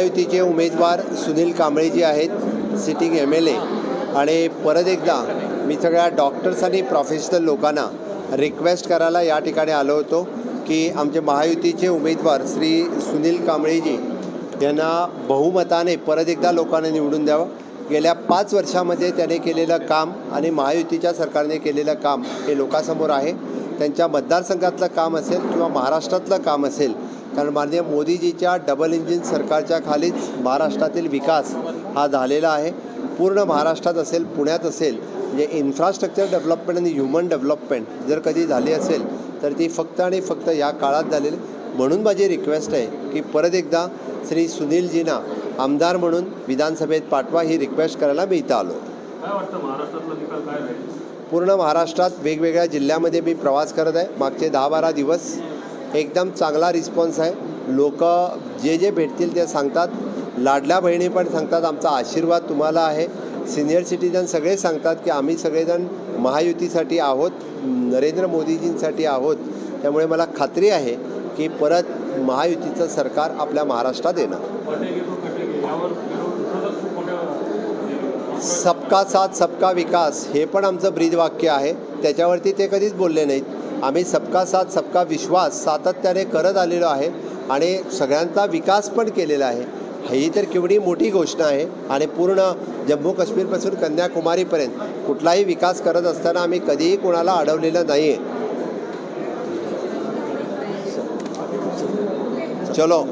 महायुतीचे उमेदवार सुनील कांबळेजी आहेत सिटिंग एम एल ए आणि परत एकदा मी सगळ्या डॉक्टर्स आणि प्रोफेशनल लोकांना रिक्वेस्ट करायला या ठिकाणी आलो होतो की आमचे महायुतीचे उमेदवार श्री सुनील कांबळेजी यांना बहुमताने परत एकदा लोकांना निवडून द्यावं. गेल्या पाच वर्षामध्ये त्याने केलेलं काम आणि महायुतीच्या सरकारने केलेलं काम हे लोकांसमोर आहे. त्यांच्या मतदारसंघातलं काम असेल किंवा महाराष्ट्रातलं काम असेल कारण माननीय मोदीजीच्या डबल इंजिन सरकारच्या खालीच महाराष्ट्रातील विकास हा झालेला आहे. पूर्ण महाराष्ट्रात असेल पुण्यात असेल म्हणजे इन्फ्रास्ट्रक्चर डेव्हलपमेंट आणि ह्युमन डेव्हलपमेंट जर कधी झाली असेल तर ती फक्त आणि फक्त या काळात झालेली. म्हणून माझी रिक्वेस्ट आहे की परत एकदा श्री सुनीलजींना आमदार म्हणून विधानसभेत पाठवा ही रिक्वेस्ट करायला मी इथं आलो. पूर्ण महाराष्ट्रात वेगवेगळ्या जिल्ह्यामध्ये मी प्रवास करत आहे. मागचे दहा बारा दिवस एकदम चांगला रिस्पॉन्स आहे. लोक जे जे भेटतील ते सांगतात. लाडल्या बहिणी पण सांगतात आमचा आशीर्वाद तुम्हाला आहे. सिनियर सिटीजन सगळे सांगतात की आम्ही सगळेजण महायुतीसाठी आहोत नरेंद्र मोदीजींसाठी आहोत. त्यामुळे मला खात्री आहे की परत महायुतीचं सरकार आपल्या महाराष्ट्रात येणार. सबका साथ सबका विकास हे पण आमचं ब्रीदवाक्य आहे. त्याच्यावरती ते कधीच बोलले नाहीत. आम्ही सबका साथ सबका विश्वास सातत्याने करत आलेलो आहे आणि सगळ्यांचा विकास पण केलेला आहे. ही तर केवढी मोठी गोष्ट आहे आणि पूर्ण जम्मू काश्मीरपासून कन्याकुमारीपर्यंत कुठलाही विकास करत असताना आम्ही कधीही कोणाला अडवलेलं नाही आहे चलो.